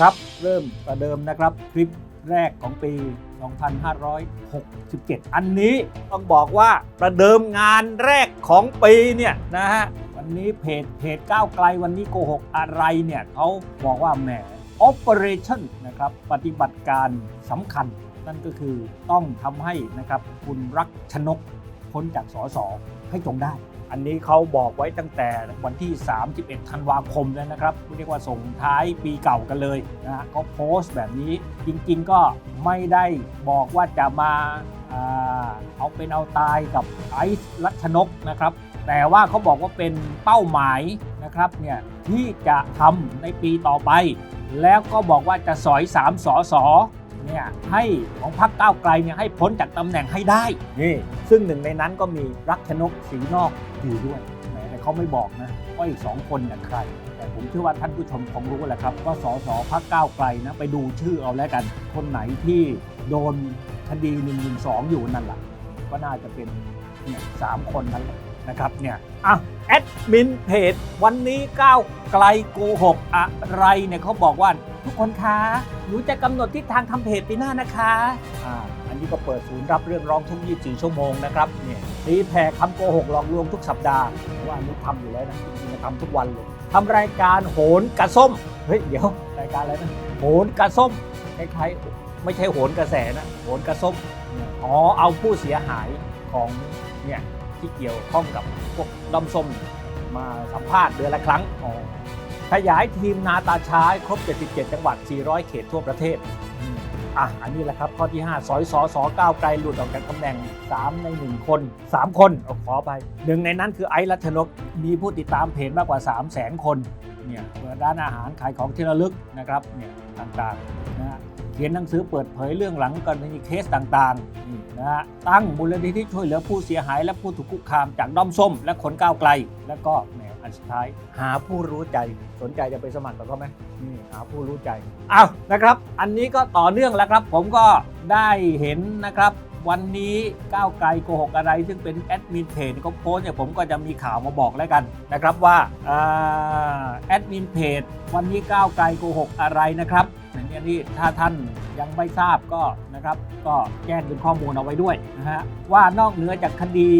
ครับ เริ่มประเดิมนะครับคลิปแรกของปี 2567 อันนี้ต้องบอกว่าประเดิมงานแรกของปีเนี่ยนะฮะวันนี้เพจเพจก้าวไกลวันนี้โกหกอะไรเนี่ยเขาบอกว่าแหม Operation นะครับปฏิบัติการสำคัญ นั่นก็คือต้องทำให้นะครับคุณรักชนกพ้นจากสอสอให้จงได้ อันนี้เขาบอกไว้ตั้งแต่วันที่ 31 ธันวาคมแล้วนะครับเรียกว่าส่งท้ายปีเก่ากันเลยนะฮะเขาโพสต์แบบนี้จริงๆก็ไม่ได้บอกว่าจะมาอ่าเอาเป็นเอาตายกับไอซ์รัชนกนะครับแต่ว่าเขาบอกว่าเป็นเป้าหมายนะครับเนี่ยที่จะทำในปีต่อไป แล้วก็บอกว่าจะสอย 3สอสอ เนี่ยให้ของพรรคก้าวไกลเนี่ยให้พ้นจากตำแหน่งให้ได้นี่ซึ่งหนึ่งในนั้นก็มีรักชนกศรีนอกอยู่ด้วยแต่เขาไม่บอกนะว่าอีกสองคนเนี่ยใคร แต่ผมเชื่อว่าท่านผู้ชมคงรู้แหละครับว่าสสพรรคก้าวไกลนะไปดูชื่อเอาแล้วกัน คนไหนที่โดนคดี1นึอยู่นั่นแหละก็น่าจะเป็นเนี่ยสามคนนั้นนะครับเนี่ยอะแอดมินเพจวันนี้ก้าวไกลโกหกอะไรเนี่ยเขาบอกว่า ทุกคนคะหนูจะกำหนดทิศทางทำเพจปีหน้านะคะอ่าอันนี้ก็เปิดศูนย์รับเรื่องร้องทุก 24 ชั่วโมงนะครับเนี่ยตีแผ่คำโกหกหลอกลวงทุกสัปดาห์ว่าอันนี้ทำอยู่แล้วนะจริงๆทำทุกวันเลยทำรายการโหนกระส้มเฮ้ยเดี๋ยวรายการอะไรนะโหนกระส้มคล้ายๆไม่ใช่โหนกระแสนะโหนกระส้มอ๋อเอาผู้เสียหายของเนี่ยที่เกี่ยวข้องกับพวกด้อมส้มมาสัมภาษณ์เดือนละครั้งอ๋อ ขยายทีมนาตาชายครบ 77 จังหวัด 400 เขตทั่วประเทศอะอันนี้แหละครับข้อที่ 5 สอยสอสอก้าวไกลหลุดออกจากตำแหน่ง 3 ใน 1 คน 3 คนอขอไปหนึ่งในนั้นคือไอซ์รัชนก มีผู้ติดตามเพจมากกว่า 3 0 0 0 0 0 คนเนี่ยเปิดร้านอาหารขายของที่ระลึกนะครับเนี่ยต่างๆนะฮะเขียนหนังสือเปิดเผยเรื่องหลังกรณีเคสต่างๆนี่นะฮะตั้งมูลนิธิช่วยเหลือผู้เสียหายและผู้ถูกคุกคามจากด้อมส้ม และคนก้าวไกล แล้วก็ อันสุดท้าย หาผู้รู้ใจสนใจจะไปสมัครกับเขาไหมนี่หาผู้รู้ใจเอานะครับ อันนี้ก็ต่อเนื่องแล้วครับ ผมก็ได้เห็นนะครับวันนี้ก้าวไกลโกหกอะไร ซึ่งเป็นแอดมินเพจเขาโพสเนี่ยผมก็จะมีข่าวมาบอกแล้วกันนะครับว่าแอดมินเพจวันนี้ก้าวไกลโกหกอะไรนะครับอย่างนี้นี่ถ้าท่านยังไม่ทราบก็นะครับ ก็แจ้งเป็นข้อมูลเอาไว้ด้วยนะฮะว่านอกเหนือจากคดี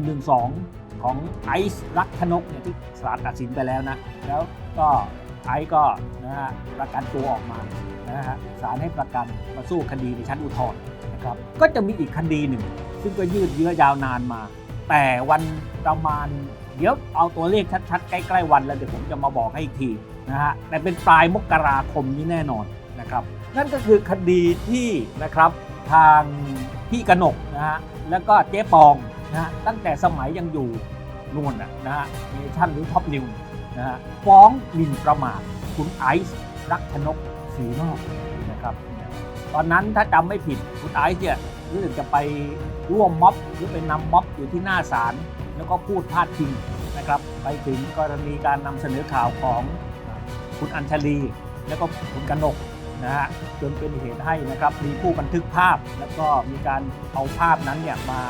112 ของไอซ์รักชนกเนี่ยที่ศาลตัดสินไปแล้วนะ แล้วก็ไอซ์ก็นะฮะประกันตัวออกมานะฮะศาลให้ประกันมาสู้คดีในชั้นอุทธรณ์นะครับ ก็จะมีอีกคดีหนึ่ง ซึ่งก็ยืดเยื้อยาวนานมา แต่วันประมาณเดี๋ยวเอาตัวเลขชัดๆ ใกล้ๆวันแล้วเดี๋ยวผมจะมาบอกให้อีกทีนะฮะแต่เป็นปลายมกราคมนี้แน่นอนนะครับ นั่นก็คือคดีที่นะครับทางพี่กนกนะฮะแล้วก็เจ๊ปอง นะตั้งแต่สมัยยังอยู่นู่นนะนะฮะเนชั่นหรือท็อปนิวนะฮะฟ้องหมิ่นประมาทคุณไอซ์รักชนกศรีนอกนะครับ ตอนนั้นถ้าจำไม่ผิดคุณไอซ์เนี่ยรู้สึกจะไปร่วมม็อบหรือไปนำม็อบอยู่ที่หน้าศาลแล้วก็พูดพาดพิงนะครับไปถึงกรณีการนำเสนอข่าวของคุณอัญชลีแล้วก็คุณกนกนะฮะจนเป็นเหตุให้นะครับมีผู้บันทึกภาพ แล้วก็มีการเอาภาพนั้นเนี่ยมา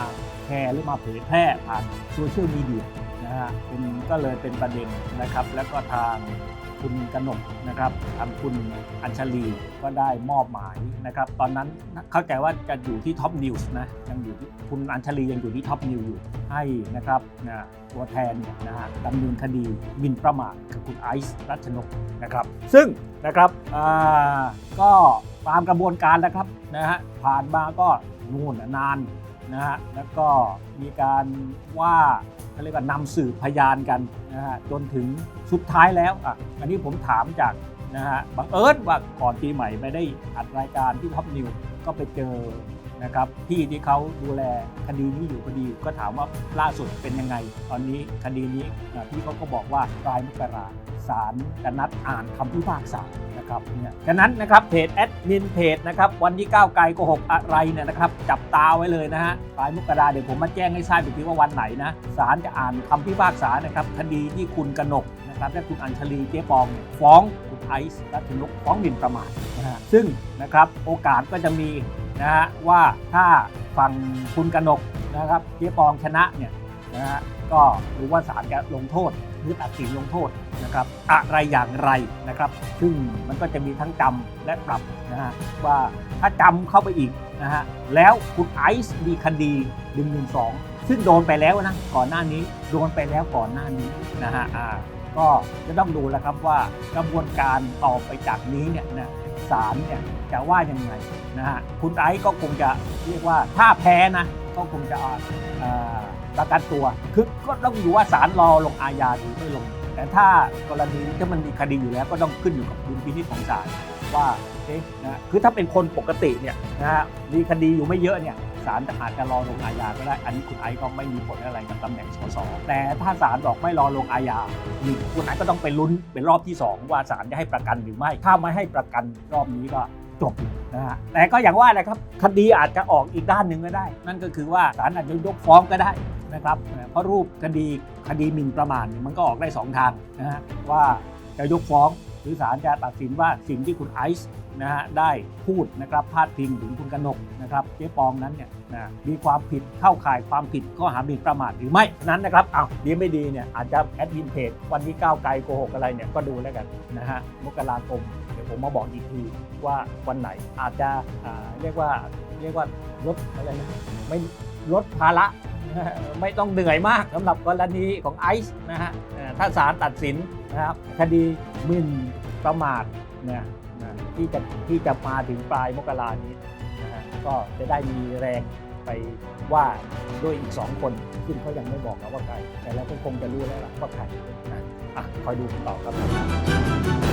ชร์หรือมาเผยแพร่ผ่านโซเชียลมีเดียนะฮะเป็นก็เลยเป็นประเด็นนะครับ แล้วก็ทางคุณกนกนะครับทางคุณอัญชลีก็ได้มอบหมายนะครับ ตอนนั้นเข้าใจว่าจะอยู่ที่ท็อปนิวส์นะยังอยู่ที่คุณอัญชลียังอยู่ที่ท็อปนิวส์อยู่ให้นะครับนะตัวแทนเนี่ยนะฮะดำเนินคดีหมินประมาทกับคุณไอซ์รัชนกนะครับ ซึ่งนะครับก็ตามกระบวนการนะครับนะฮะผ่านมาก็นู่นนาน นะฮะแล้วก็มีการว่าเขาเรียกว่านำสืบพยานกันนะฮะจนถึงสุดท้ายแล้วอะอันนี้ผมถามจากนะฮะบังเอิญว่าก่อนปีใหม่ไปได้อัดรายการที่ท็อปนิวก็ไปเจอนะครับพี่ที่เขาดูแลคดีนี้อยู่พอดีก็ถามว่าล่าสุดเป็นยังไง ตอนนี้คดีนี้พี่เขาก็บอกว่าปลายมกรา ศาลจะนัดอ่านคำพิพากษานะครับเนี่ยฉะนั้นนะครับเพจแอดมินเพจนะครับวันที่ก้าวไกลโกหกอะไรเนี่ยนะครับจับตาไว้เลยนะฮะปลายมกราเดี๋ยวผมมาแจ้งให้ทราบอีกทีว่าวันไหนนะศาลจะอ่านคำพิพากษานะครับคดีที่คุณกนกนะครับและคุณอัญชลีเจ๊ปองฟ้องคุณไอซ์และคุณนกฟ้องหมิ่นประมาทนะฮะซึ่งนะครับโอกาสก็จะมีนะฮะว่าถ้าฝั่งคุณกนกนะครับเจ๊ปองชนะเนี่ยนะฮะก็หรือว่าศาลจะลงโทษ หรือตัดสินลงโทษนะครับอะไรอย่างไรนะครับ ซึ่งมันก็จะมีทั้งจำและปรับนะฮะว่าถ้าจำเข้าไปอีกนะฮะแล้วคุณไอซ์มีคดี1นึซึ่งโดนไปแล้วนะก่อนหน้านี้โดนไปแล้วก่อนหน้านี้นะฮะอ่าก็จะต้องดูแล้วครับว่ากระบวนการต่อไปจากนี้เนี่ยนะศาลเนี่ยจะว่ายังไงนะฮะคุณไอซ์ก็คงจะเรียกว่าถ้าแพ้นะก็คงจะอ่อ ประกันตัว คือก็ต้องดูว่าศาลรอลงอาญาหรือไม่ลง แต่ถ้ากรณีที่มันมีคดีอยู่แล้วก็ต้องขึ้นอยู่กับดุลพินิจของศาลว่าเอ๊ะนะคือถ้าเป็นคนปกติเนี่ยนะฮะมีคดีอยู่ไม่เยอะเนี่ยศาลอาจจะรอลงอาญาก็ได้ อันนี้คุณไอซ์ก็ไม่มีผลอะไรกับตำแหน่งสสแต่ถ้าศาลบอกไม่รอลงอาญานี่คุณไอซ์ก็ต้องไปลุ้นเป็นรอบที่ 2 ว่าศาลจะให้ประกันหรือไม่ ถ้าไม่ให้ประกันรอบนี้ก็จบนะฮะแต่ก็อย่างว่าแหละครับ คดีอาจจะออกอีกด้านหนึ่งก็ได้ นั่นก็คือว่าศาลอาจจะยกฟ้องก็ได้ นะครับเพราะรูปคดีคดีหมิ่นประมาทเนี่ยมันก็ออกได้ 2 ทางนะฮะว่าจะยกฟ้องหรือศาลจะตัดสินว่าสิ่งที่คุณไอซ์นะฮะได้พูดนะครับพาดพิงถึงคุณกนกนะครับเจ๊ปองนั้นเนี่ยนะมีความผิดเข้าข่ายความผิดข้อหาหมิ่นประมาทหรือไม่นั้นนะครับอ้าวดีไม่ดีเนี่ยอาจจะแอดมินเพจวันที่ก้าวไกลโกหกอะไรเนี่ยก็ดูแล้วกันนะฮะมกราคมเดี๋ยวผมมาบอกอีกทีว่าวันไหนอาจจะเรียกว่าเรียกว่าลดอะไรนะไม่ลดภาระ ไม่ต้องเหนื่อยมากสำหรับกรณีของไอซ์นะฮะถ้าศาลตัดสินนะครับคดีหมิ่นประมาทเนี่ยนะที่จะที่จะมาถึงปลายมกรานี้นะฮะก็จะได้มีแรงไปว่าด้วยอีกสองคนซึ่งเขายังไม่บอกนะว่าใคร แต่เราก็คงจะรู้แล้วล่ะว่าใครนะอะคอยดูกันต่อครับ